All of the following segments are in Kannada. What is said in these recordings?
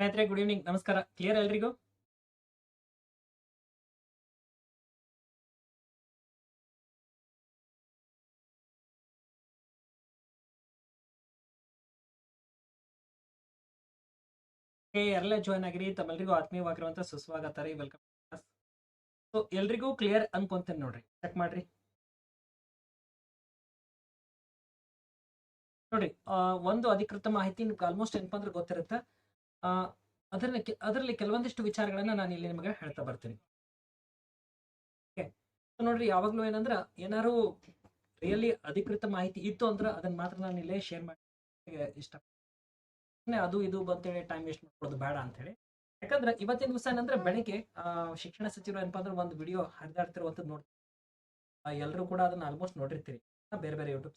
ಸ್ನೇಹಿತರೆ ಗುಡ್ ಈವ್ನಿಂಗ್ ನಮಸ್ಕಾರ. ಕ್ಲಿಯರ್ ಎಲ್ರಿಗೂ? ಎಲ್ಲ ಜಾಯ್ನ್ ಆಗಿರಿ. ತಮ್ಮೆಲ್ರಿಗೂ ಆತ್ಮೀಯವಾಗಿರುವಂತ ಸುಸ್ವಾಗತ ರೀ. ವೆಲ್ಕಮ್ ಸೊ ಎಲ್ರಿಗೂ ಕ್ಲಿಯರ್ ಅನ್ಕೊಂತೇನೆ ನೋಡ್ರಿ. ಚೆಕ್ ಮಾಡ್ರಿ. ನೋಡ್ರಿ ಒಂದು ಅಧಿಕೃತ ಮಾಹಿತಿ ನಿಮ್ಗೆ ಆಲ್ಮೋಸ್ಟ್ ಏನಪ್ಪ ಅಂದ್ರೆ ಗೊತ್ತಿರುತ್ತೆ. ಕೆ- ಅದರಲ್ಲಿ ಕೆಲವೊಂದಿಷ್ಟು ವಿಚಾರಗಳನ್ನ ನಾನು ಇಲ್ಲಿ ನಿಮಗೆ ಹೇಳ್ತಾ ಬರ್ತೀನಿ. ನೋಡ್ರಿ, ಯಾವಾಗ್ಲೂ ಏನಂದ್ರ, ಏನಾರು ರಿಯಲಿ ಅಧಿಕೃತ ಮಾಹಿತಿ ಇತ್ತು ಅಂದ್ರ ಅದನ್ನ ಮಾತ್ರ ನಾನು ಇಲ್ಲೇ ಶೇರ್ ಮಾಡಿ ಇಷ್ಟ. ಅದು ಇದು ಬಂತೇಳಿ ಟೈಮ್ ವೇಸ್ಟ್ ಮಾಡ್ಕೊಳ್ಳೋದು ಬೇಡ ಅಂತ ಹೇಳಿ ಯಾಕಂದ್ರೆ ಇವತ್ತಿನ ದಿವಸ ಏನಂದ್ರೆ, ಬೆಳಿಗ್ಗೆ ಶಿಕ್ಷಣ ಸಚಿವರು ಏನಪ್ಪಾ ಅಂದ್ರೆ ಒಂದು ವಿಡಿಯೋ ಹರಿದಾಡ್ತಿರುವಂತದ್ದು ನೋಡಿ ಎಲ್ಲರೂ ಕೂಡ ಅದನ್ನ ಆಲ್ಮೋಸ್ಟ್ ನೋಡಿರ್ತೀರಿ. ಬೇರೆ ಬೇರೆ ಯೂಟ್ಯೂಬ್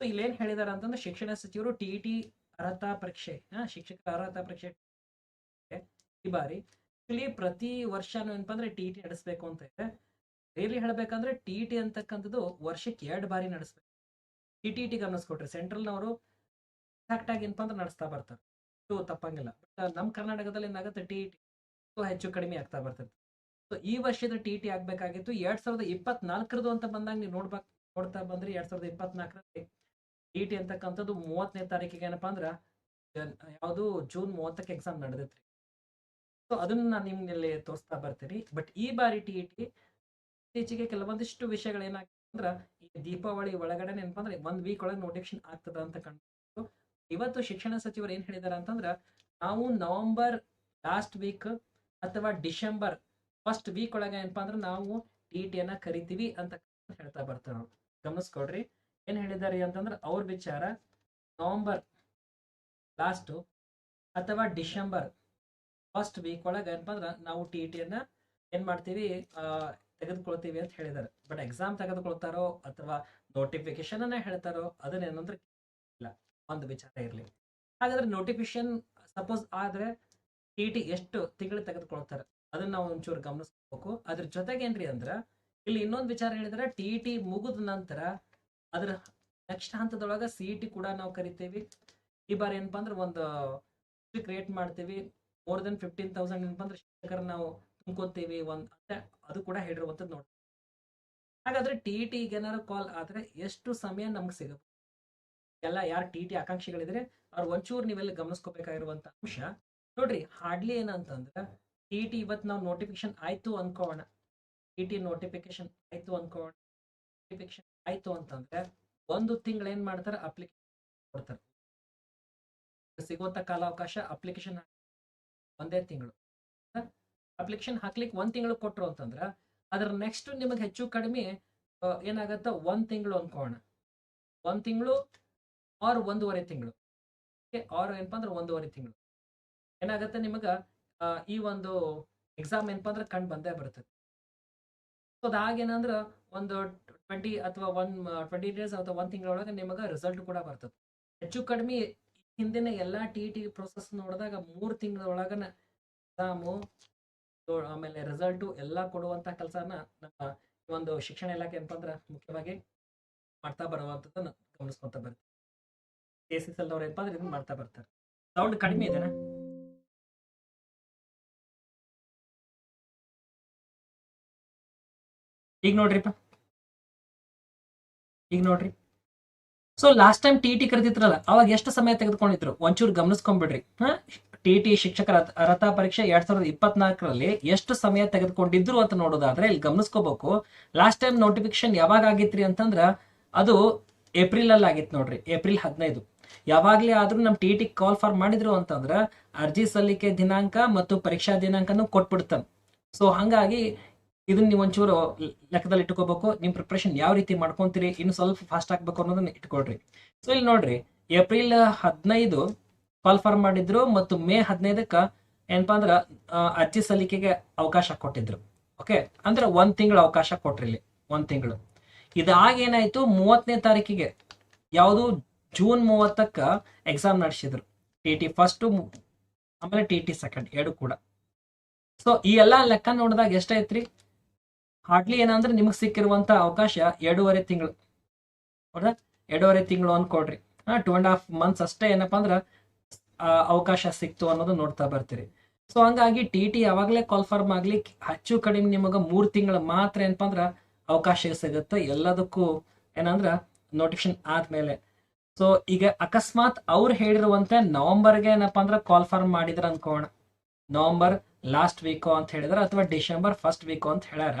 ಸೊ ಇಲ್ಲೇನ್ ಹೇಳಿದಾರೆ ಅಂತಂದ್ರೆ ಶಿಕ್ಷಣ ಸಚಿವರು ಟಿ ಟಿ ಅರ್ಹತಾ ಪರೀಕ್ಷೆ ಶಿಕ್ಷಕ ಅರ್ಹತಾ ಪರೀಕ್ಷೆ ಈ ಬಾರಿ. ಆಕ್ಚುಲಿ ಪ್ರತಿ ವರ್ಷ ಏನಪ್ಪಾ ಟಿ ಟಿ ನಡೆಸಬೇಕು ಅಂತ ಇದೆ. ರಿಯಲಿ ಹೇಳಬೇಕಂದ್ರೆ ಟಿ ಟಿ ಅಂತಕ್ಕಂಥದ್ದು ವರ್ಷಕ್ಕೆ ಎರಡು ಬಾರಿ ನಡೆಸ್ಬೇಕು. ಟಿ ಟಿ ಟಿ ಗಮನಿಸ್ಕೊಟ್ರಿ ಸೆಂಟ್ರಲ್ನವರು ಎಕ್ಸಾಕ್ಟ್ ಆಗಿ ಏನಪ್ಪ ಅಂದ್ರೆ ನಡೆಸ್ತಾ ಬರ್ತಾರೆ. ಇದು ತಪ್ಪಂಗಿಲ್ಲ. ಬಟ್ ನಮ್ಮ ಕರ್ನಾಟಕದಲ್ಲಿ ಏನಾಗುತ್ತೆ ಟಿ ಟಿ ಹೆಚ್ಚು ಕಡಿಮೆ ಆಗ್ತಾ ಬರ್ತದೆ ಸೊ ಈ ವರ್ಷದ ಟಿ ಟಿ ಆಗ್ಬೇಕಾಗಿತ್ತು. ಎರಡ್ ಸಾವಿರದ ಇಪ್ಪತ್ನಾಲ್ಕರದು ಅಂತ ಬಂದಾಗ ನೀವು ನೋಡ್ಬೇಕು, ನೋಡ್ತಾ ಬಂದ್ರೆ, ಎರಡ್ ಸಾವಿರದ ಇಪ್ಪತ್ನಾಲ್ಕರಲ್ಲಿ ಟಿ ಟಿ ಅಂತಕ್ಕಂಥದ್ದು ಮೂವತ್ತನೇ ತಾರೀಕಿಗೆ ಏನಪ್ಪಾ ಅಂದ್ರೆ ಯಾವುದು ಜೂನ್ ಮೂವತ್ತಕ್ಕೆ ಎಕ್ಸಾಮ್ ನಡೆದೈತ್ರಿ. ಸೊ ಅದನ್ನ ನಾನು ನಿಮ್ಮಲ್ಲಿ ತೋರಿಸ್ತಾ ಬರ್ತೀನಿ. ಬಟ್ ಈ ಬಾರಿ ಟಿ ಟಿ ಇತ್ತೀಚೆಗೆ ಕೆಲವೊಂದಿಷ್ಟು ವಿಷಯಗಳು ಏನಾಗ್ತದೆ ಅಂದ್ರೆ, ಈ ದೀಪಾವಳಿ ಒಳಗಡೆ ಏನಪ್ಪಾ ಅಂದ್ರೆ, ಒಂದ್ ವೀಕ್ ಒಳಗೆ ನೋಟಿಫಿಕೇಶನ್ ಆಗ್ತದ ಅಂತ ಕಂಡು. ಇವತ್ತು ಶಿಕ್ಷಣ ಸಚಿವರು ಏನ್ ಹೇಳಿದಾರೆ ಅಂತಂದ್ರ ನಾವು ನವೆಂಬರ್ ಲಾಸ್ಟ್ ವೀಕ್ ಅಥವಾ ಡಿಸೆಂಬರ್ ಫಸ್ಟ್ ವೀಕ್ ಒಳಗೆ ಏನಪ್ಪಾ ಅಂದ್ರೆ, ನಾವು ಟಿ ಅನ್ನ ಕರಿತೀವಿ ಅಂತ ಹೇಳ್ತಾ ಬರ್ತಾರೆ. ಗಮನಿಸ್ಕೊಡ್ರಿ ಏನ್ ಹೇಳಿದ್ದಾರೆ ಅಂತಂದ್ರೆ ಅವ್ರ ವಿಚಾರ ನವೆಂಬರ್ ಲಾಸ್ಟು ಅಥವಾ ಡಿಸೆಂಬರ್ ಫಸ್ಟ್ ವೀಕ್ ಒಳಗೆ ಏನಪ್ಪ ನಾವು ಟಿ ಟಿಯನ್ನ ಏನ್ ಮಾಡ್ತೀವಿ ತೆಗೆದುಕೊಳ್ತೀವಿ ಅಂತ ಹೇಳಿದ್ದಾರೆ. ಬಟ್ ಎಕ್ಸಾಮ್ ತೆಗೆದುಕೊಳ್ತಾರೋ ಅಥವಾ ನೋಟಿಫಿಕೇಶನ್ ಅನ್ನ ಹೇಳ್ತಾರೋ ಅದನ್ನ ಏನಂದ್ರೆ ಇಲ್ಲ, ಒಂದು ವಿಚಾರ ಇರಲಿ. ಹಾಗಾದ್ರೆ ನೋಟಿಫಿಕೇಶನ್ ಸಪೋಸ್ ಆದ್ರೆ ಟಿ ಟಿ ಎಷ್ಟು ತಿಂಗಳು ತೆಗೆದುಕೊಳ್ತಾರೆ, ಅದನ್ನ ನಾವು ಒಂಚೂರು ಗಮನಿಸ್ಬೇಕು. ಅದ್ರ ಜೊತೆಗೆ ಏನ್ರಿ ಅಂದ್ರ, ಇಲ್ಲಿ ಇನ್ನೊಂದು ವಿಚಾರ ಹೇಳಿದ್ರೆ ಟಿ ಟಿ ಮುಗಿದ ನಂತರ ಅದ್ರ ನೆಕ್ಸ್ಟ್ ಹಂತದೊಳಗ ಸಿ ಟಿ ಕೂಡ ನಾವು ಕರಿತೇವಿ. ಈ ಬಾರಿ ಏನಪ್ಪಾ ಅಂದ್ರೆ ಒಂದು ಕ್ರಿಯೇಟ್ ಮಾಡ್ತೀವಿ. ಮೋರ್ ದೆನ್ ಫಿಫ್ಟೀನ್ ತೌಸಂಡ್ ಏನಪ್ಪಾ ಅಂದ್ರೆ ಶಿಕ್ಷಕರ ನಾವು ತುಂಬ್ಕೋತೀವಿ ಒಂದು, ಅದು ಕೂಡ ಹೇಳಿರುವಂತದ್ದು ನೋಡಿ ಹಾಗಾದ್ರೆ ಟಿ ಟಿ ಏನಾರು ಕಾಲ್ ಆದ್ರೆ ಎಷ್ಟು ಸಮಯ ನಮ್ಗೆ ಸಿಗಬಹುದು ಎಲ್ಲ ಯಾರು ಟಿ ಟಿ ಆಕಾಂಕ್ಷಿಗಳಿದ್ರೆ ಅವ್ರು ಒಂಚೂರು ನೀವೆಲ್ಲ ಗಮನಿಸ್ಕೋಬೇಕಾಗಿರುವಂತ ಅಂಶ, ನೋಡ್ರಿ ಹಾರ್ಡ್ಲಿ ಏನಂತಂದ್ರೆ ಟಿ ಟಿ ಇವತ್ತು ನಾವು ನೋಟಿಫಿಕೇಶನ್ ಆಯ್ತು ಅನ್ಕೋಣ. ಟಿ ಟಿ ನೋಟಿಫಿಕೇಶನ್ ಆಯ್ತು ಅನ್ಕೋಣ. ನೋಟಿಫಿಕೇಶನ್ ಆಯ್ತು ಅಂತಂದ್ರೆ ಒಂದು ತಿಂಗಳು ಏನ್ ಮಾಡ್ತಾರೆ? ಅಪ್ಲಿಕೇಶನ್ ಕೊಡ್ತಾರೆ. ಸಿಗುವಂತ ಕಾಲಾವಕಾಶ ಅಪ್ಲಿಕೇಶನ್ ಒಂದೇ ತಿಂಗಳು. ಅಪ್ಲಿಕೇಶನ್ ಹಾಕ್ಲಿಕ್ಕೆ ಒಂದ್ ತಿಂಗಳು ಕೊಟ್ಟರು ಅಂತಂದ್ರ ಅದ್ರ ನೆಕ್ಸ್ಟ್ ನಿಮಗೆ ಹೆಚ್ಚು ಕಡಿಮೆ ಏನಾಗತ್ತ? ಒಂದ್ ತಿಂಗಳು ಅನ್ಕೋಣ. ಒಂದ್ ತಿಂಗಳು ಆರ್ ಒಂದೂವರೆ ತಿಂಗಳು. ಆರ್ ಏನಪ್ಪ ಅಂದ್ರೆ ಒಂದೂವರೆ ತಿಂಗಳು. ಏನಾಗತ್ತೆ ನಿಮಗ? ಈ ಒಂದು ಎಕ್ಸಾಮ್ ಏನಪ್ಪ ಅಂದ್ರೆ ಕಂಡು ಬಂದೇ ಬರ್ತದೆ. ಸೊ ಒಂದು ಟ್ವೆಂಟಿ ಅಥವಾ ಒನ್ ಟ್ವೆಂಟಿ ಡೇಸ್ ಅಥವಾ ಒಂದು ತಿಂಗಳೊಳಗೆ ನಿಮಗೆ ರಿಸಲ್ಟ್ ಕೂಡ ಬರ್ತದೆ. ಹೆಚ್ಚು ಕಡಿಮೆ ಹಿಂದಿನ ಎಲ್ಲಾ ಟಿ ಟಿ ಪ್ರೊಸೆಸ್ ನೋಡಿದಾಗ ಮೂರು ತಿಂಗಳ ಒಳಗನ ಎಕ್ಸಾಮು ಆಮೇಲೆ ರಿಸಲ್ಟು ಎಲ್ಲ ಕೊಡುವಂತ ಕೆಲಸನ ನಮ್ಮ ಒಂದು ಶಿಕ್ಷಣ ಇಲಾಖೆ ಅಂದ್ರೆ ಮುಖ್ಯವಾಗಿ ಮಾಡ್ತಾ ಬರುವಂಥದ್ದನ್ನು ಗಮನಿಸ್ಕೊಂತ ಬರ್ತೀವಿ ಕೆ ಸಿ ಎಲ್ ಅವ್ರು ಏನಪ್ಪ ಅಂದ್ರೆ ಇದನ್ನ ಮಾಡ್ತಾ ಬರ್ತಾರೆ. ಸೌಂಡ್ ಕಡಿಮೆ ಇದೆನಾ? ಈಗ ನೋಡ್ರಿಪ್ಪ. ಈಗ ನೋಡ್ರಿ. So last time T T ಕರೆದಿತ್ತಲ್ಲ ಅವಾಗ ಎಷ್ಟು ಸಮಯ ತೆಗೆದುಕೊಂಡಿದ್ರು? ಒಂಚೂರು ಗಮನಿಸ್ಕೊಂಡ್ಬಿಡ್ರಿ ಹಾ? ಟಿ ಟಿ ಶಿಕ್ಷಕರ ಅರ್ಹತಾ ಪರೀಕ್ಷೆ ಎರಡ್ ಸಾವಿರದ ಇಪ್ಪತ್ನಾಲ್ಕರಲ್ಲಿ ಎಷ್ಟು ಸಮಯ ತೆಗೆದುಕೊಂಡಿದ್ರು ಅಂತ ನೋಡೋದಾದ್ರೆ ಇಲ್ಲಿ ಗಮನಿಸ್ಕೋಬೇಕು. ಲಾಸ್ಟ್ ಟೈಮ್ ನೋಟಿಫಿಕೇಶನ್ ಯಾವಾಗ ಆಗಿತ್ರಿ ಅಂತಂದ್ರ ಅದು ಏಪ್ರಿಲ್ ಅಲ್ಲಿ ಆಗಿತ್ತು ನೋಡ್ರಿ. ಏಪ್ರಿಲ್ ಹದಿನೈದು. ಯಾವಾಗ್ಲೇ ಆದ್ರೂ ನಮ್ ಟಿ ಟಿ ಕಾಲ್ ಫಾರ್ ಮಾಡಿದ್ರು ಅಂತಂದ್ರ ಅರ್ಜಿ ಸಲ್ಲಿಕೆ ದಿನಾಂಕ ಮತ್ತು ಪರೀಕ್ಷಾ ದಿನಾಂಕನೂ ಕೊಟ್ಬಿಡ್ತಾನೆ. ಸೊ ಹಂಗಾಗಿ ಇದನ್ನ ನೀವು ಒಂಚೂರು ಲೆಕ್ಕದಲ್ಲಿ ಇಟ್ಕೋಬೇಕು. ನಿಮ್ ಪ್ರಿಪ್ರೇಷನ್ ಯಾವ ರೀತಿ ಮಾಡ್ಕೊಂತೀರಿ, ಇನ್ನು ಸ್ವಲ್ಪ ಫಾಸ್ಟ್ ಆಗ್ಬೇಕು ಅನ್ನೋದನ್ನ ಇಟ್ಕೊಳ್ರಿ. ಸೊ ಇಲ್ಲಿ ನೋಡ್ರಿ ಏಪ್ರಿಲ್ ಹದಿನೈದು ಕಾಲ್ ಫಾರ್ ಮಾಡಿದ್ರು ಮತ್ತು ಮೇ ಹದಿನೈದಕ್ಕ ಏನಪ್ಪಾ ಅಂದ್ರ ಅರ್ಜಿ ಸಲ್ಲಿಕೆಗೆ ಅವಕಾಶ ಕೊಟ್ಟಿದ್ರು. ಓಕೆ ಅಂದ್ರೆ ಒಂದ್ ತಿಂಗಳು ಅವಕಾಶ ಕೊಟ್ರಿ ಇಲ್ಲಿ, ಒಂದ್ ತಿಂಗಳು. ಇದಾಗ ಏನಾಯ್ತು, ಮೂವತ್ತನೇ ತಾರೀಕಿಗೆ ಯಾವುದು ಜೂನ್ ಮೂವತ್ತಕ್ಕ ಎಕ್ಸಾಮ್ ನಡೆಸಿದ್ರು. ಟಿ ಟಿ ಫಸ್ಟ್ ಆಮೇಲೆ ಟಿ ಟಿ ಸೆಕೆಂಡ್ ಎರಡು ಕೂಡ. ಸೊ ಈ ಎಲ್ಲಾ ಲೆಕ್ಕ ನೋಡಿದಾಗ ಎಷ್ಟೈತ್ರಿ ಹಾರ್ಡ್ಲಿ ಏನಂದ್ರೆ ನಿಮಗೆ ಸಿಕ್ಕಿರುವಂತ ಅವಕಾಶ ಎರಡೂವರೆ ತಿಂಗಳು. ಹೌದಾ? ಎರಡೂವರೆ ತಿಂಗಳು ಅನ್ಕೊಡ್ರಿ ಟೂ ಅಂಡ್ ಹಾಫ್ ಮಂತ್ಸ್ ಅಷ್ಟೇ ಏನಪ್ಪ ಅಂದ್ರ ಅವಕಾಶ ಸಿಕ್ತು ಅನ್ನೋದು ನೋಡ್ತಾ ಬರ್ತೀರಿ. ಸೊ ಹಂಗಾಗಿ ಟಿ ಟಿ ಯಾವಾಗಲೇ ಕಾಲ್ಫರ್ಮ್ ಆಗಲಿ, ಹೆಚ್ಚು ಕಡಿಮೆ ನಿಮಗೆ ಮೂರು ತಿಂಗಳು ಮಾತ್ರ ಏನಪ್ಪ ಅಂದ್ರ ಅವಕಾಶ ಸಿಗುತ್ತೆ. ಎಲ್ಲದಕ್ಕೂ ಏನಂದ್ರ ನೋಟಿಫಿಕೇಶನ್ ಆದ್ಮೇಲೆ. ಸೊ ಈಗ ಅಕಸ್ಮಾತ್ ಅವ್ರು ಹೇಳಿರುವಂತೆ ನವಂಬರ್ಗೆ ಏನಪ್ಪ ಅಂದ್ರೆ ಕಾಲ್ ಫಾರ್ಮ್ ಮಾಡಿದ್ರ ಅನ್ಕೋಣ. ನವಂಬರ್ ಲಾಸ್ಟ್ ವೀಕು ಅಂತ ಹೇಳಿದ್ರ ಅಥವಾ ಡಿಸೆಂಬರ್ ಫಸ್ಟ್ ವೀಕು ಅಂತ ಹೇಳ್ಯಾರ.